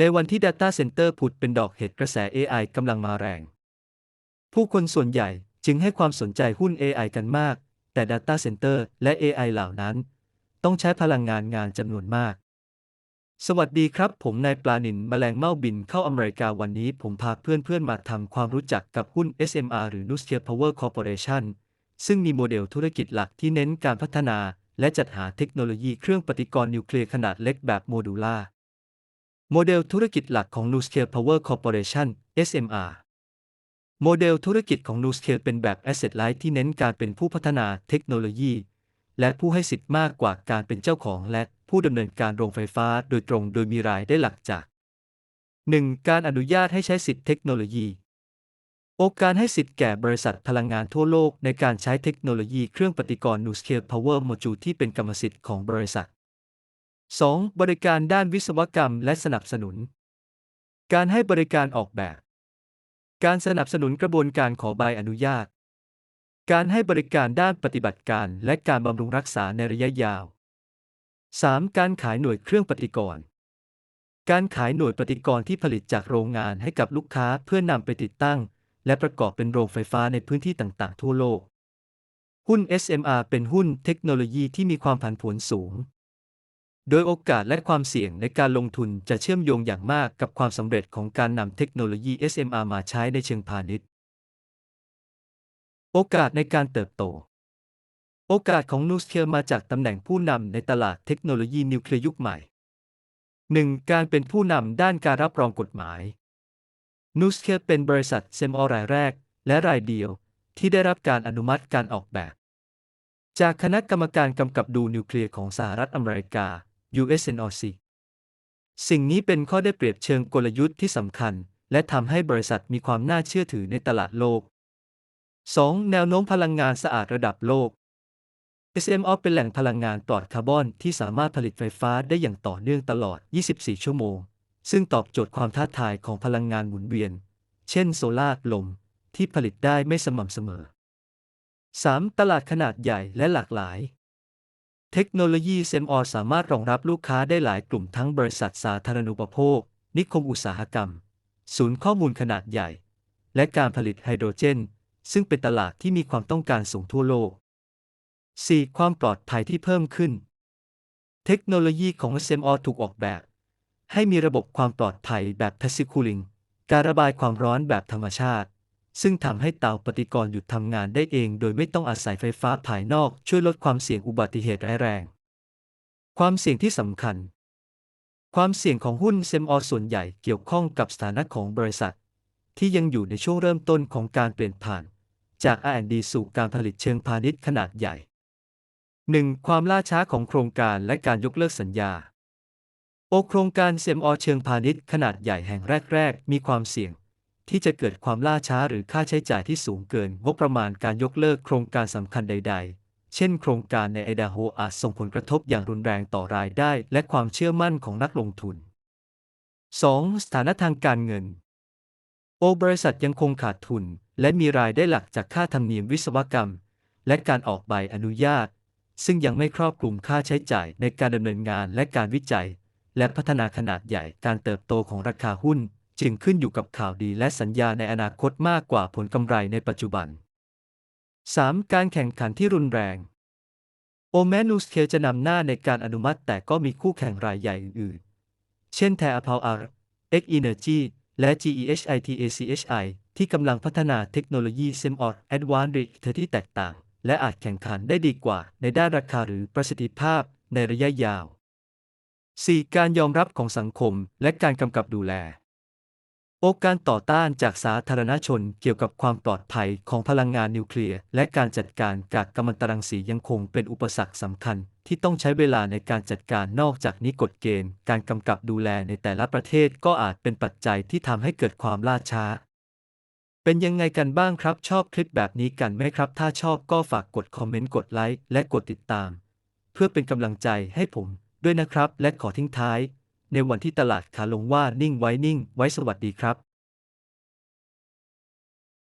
ในวันที่ Data Center ผุดเป็นดอกเห็ดกระแส AI กำลังมาแรง ผู้คนส่วนใหญ่จึงให้ความสนใจหุ้น AI กันมาก แต่ Data Center และ AI เหล่านั้น ต้องใช้พลังงานงานจำนวนมาก สวัสดีครับ ผมนายปลานินมแมลงเม่าบินเข้าอเมริกาวันนี้ ผมพาเพื่อนๆ มาทำความรู้จักกับหุ้น SMR หรือ Nuclear Power Corporation ซึ่งมีโมเดลธุรกิจหลักที่เน้นการพัฒนา และจัดหาเทคโนโลยีเครื่องปฏิกรณ์นิวเคลียร์ขนาดเล็กแบบโมดูล่า โมเดลธุรกิจหลักของ NuScale Power Corporation SMR โมเดลธุรกิจของ NuScale เป็นแบบ Asset Light ที่เน้นการเป็นผู้พัฒนาเทคโนโลยี และผู้ให้สิทธิ์มากกว่าการเป็นเจ้าของและผู้ดำเนินการโรงไฟฟ้าโดยตรงโดยมีรายได้หลักจาก 1. การอนุญาตให้ใช้สิทธิเทคโนโลยี โอกาสให้สิทธิ์แก่บริษัทพลังงานทั่วโลกในการใช้เทคโนโลยีเครื่องปฏิกรณ์ NuScale Power Module ที่เป็นกรรมสิทธิ์ของบริษัท 2. บริการด้านวิศวกรรมและสนับสนุน การให้บริการออกแบบ การสนับสนุนกระบวนการขอใบอนุญาต การให้บริการด้านปฏิบัติการและการบำรุงรักษาในระยะยาว 3. การขายหน่วยเครื่องปฏิกรณ์ การขายหน่วยปฏิกรณ์ที่ผลิตจากโรงงานให้กับลูกค้าเพื่อนำไปติดตั้ง และประกอบเป็นโรงไฟฟ้าในพื้นที่ต่าง ๆ ทั่วโลก หุ้น SMR เป็นหุ้นเทคโนโลยีที่มีความผันผวนสูง โดยโอกาสและความเสี่ยงในการลงทุนจะเชื่อมโยงอย่างมากกับความสำเร็จของการนำเทคโนโลยี SMR มาใช้ในเชิงพาณิชย์ โอกาสในการเติบโต โอกาสของนูสเคลมาจากตำแหน่งผู้นำในตลาดเทคโนโลยีนิวเคลียร์ยุคใหม่ 1. การเป็นผู้นำด้านการรับรองกฎหมาย นูสเคลเป็นบริษัทเซมอรายแรก และรายเดียวที่ได้รับการอนุมัติการออกแบบ จากคณะกรรมการกำกับดูนิวเคลียร์ของสหรัฐอเมริกา USNOC สิ่งนี้เป็นข้อได้เปรียบเชิงกลยุทธ์ที่สำคัญ และทำให้บริษัทมีความน่าเชื่อถือในตลาดโลก 2. แนวโน้มพลังงานสะอาดระดับโลก SMO เป็นแหล่งพลังงานปลอดคาร์บอนที่สามารถผลิตไฟฟ้าได้อย่างต่อเนื่องตลอด 24 ชั่วโมง ซึ่งตอบโจทย์ความท้าทายของพลังงานหมุนเวียน เช่นโซลาร์ลม ที่ผลิตได้ไม่สม่ำเสมอ 3. ตลาดขนาดใหญ่และหลากหลาย เทคโนโลยี SMO สามารถรองรับลูกค้าได้หลายกลุ่มทั้งบริษัทสาธารณูปโภค นิคมอุตสาหกรรม ศูนย์ข้อมูลขนาดใหญ่ และการผลิตไฮโดรเจน ซึ่งเป็นตลาดที่มีความต้องการสูงทั่วโลก 4. ความปลอดภัยที่เพิ่มขึ้น เทคโนโลยีของ SMO ถูกออกแบบ ให้มีระบบความปลอดภัยแบบ Passive Cooling การระบายความร้อนแบบธรรมชาติ ซึ่งทำให้เตาปฏิกรณ์หยุดทำงานได้เอง โดยไม่ต้องอาศัยไฟฟ้าภายนอก ช่วยลดความเสี่ยงอุบัติเหตุร้ายแรง ความเสี่ยงที่สำคัญ ความเสี่ยงของหุ้น SMO ส่วนใหญ่เกี่ยวข้องกับสถานะของบริษัท ที่ยังอยู่ในช่วงเริ่มต้นของการเปลี่ยนผ่าน จาก R&D สู่การผลิตเชิงพาณิชย์ขนาดใหญ่ 1. ความล่าช้าของโครงการและการยกเลิกสัญญา โอโครงการเซมอเชิงพาณิชย์ขนาดใหญ่แห่งแรก ๆ มีความเสี่ยง ที่จะเกิดความล่าช้าหรือค่าใช้จ่ายที่สูงเกินงบประมาณการยกเลิกโครงการสำคัญใด ๆ เช่น โครงการในไอดาโฮอาจส่งผลกระทบอย่างรุนแรงต่อรายได้ และความเชื่อมั่นของนักลงทุน 2. สถานะทางการเงิน โอบริษัทยังคงขาดทุน และมีรายได้หลักจากค่าธรรมเนียมวิศวกรรม และการออกใบอนุญาต ซึ่งยังไม่ครอบคลุมค่าใช้จ่ายในการดำเนินงานและการวิจัย และพัฒนาขนาดใหญ่การเติบโตของราคาหุ้น จึงขึ้นอยู่กับข่าวดีและสัญญาในอนาคตมากกว่าผลกำไรในปัจจุบัน 3. การแข่งขันที่รุนแรง โอแมนูสเคจะนำหน้าในการอนุมัติแต่ก็มีคู่แข่งรายใหญ่อื่นๆเช่น t e r p o w r X Energy และ GEHITACHI ที่กำลังพัฒนาเทคโนโลยี SIMOT Advanced r e t ที่แตกต่าง และอาจแข่งขันได้ดีกว่า ในด้านราคาหรือประสิทธิภาพในระยะยาว 4. การยอมรับของสังคมและการกำกับดูแล โอการต่อต้านจากสาธารณชนเกี่ยวกับความปลอดภัยของพลังงานนิวเคลียร์และการจัดการกากกัมมันตรังสียังคงเป็นอุปสรรคสำคัญ ที่ต้องใช้เวลาในการจัดการนอกจากนี้กฎเกณฑ์ การกำกับดูแลในแต่ละประเทศก็อาจเป็นปัจจัยที่ทำให้เกิดความล่าช้า เป็นยังไงกันบ้างครับชอบคลิปแบบนี้กันไหมครับ ถ้าชอบก็ฝากกดคอมเมนต์กดไลค์และกดติดตาม เพื่อเป็นกำลังใจให้ผมด้วยนะครับ และขอทิ้งท้าย ในวันที่ตลาดขาลงว่านิ่งไว้นิ่งไว้สวัสดีครับ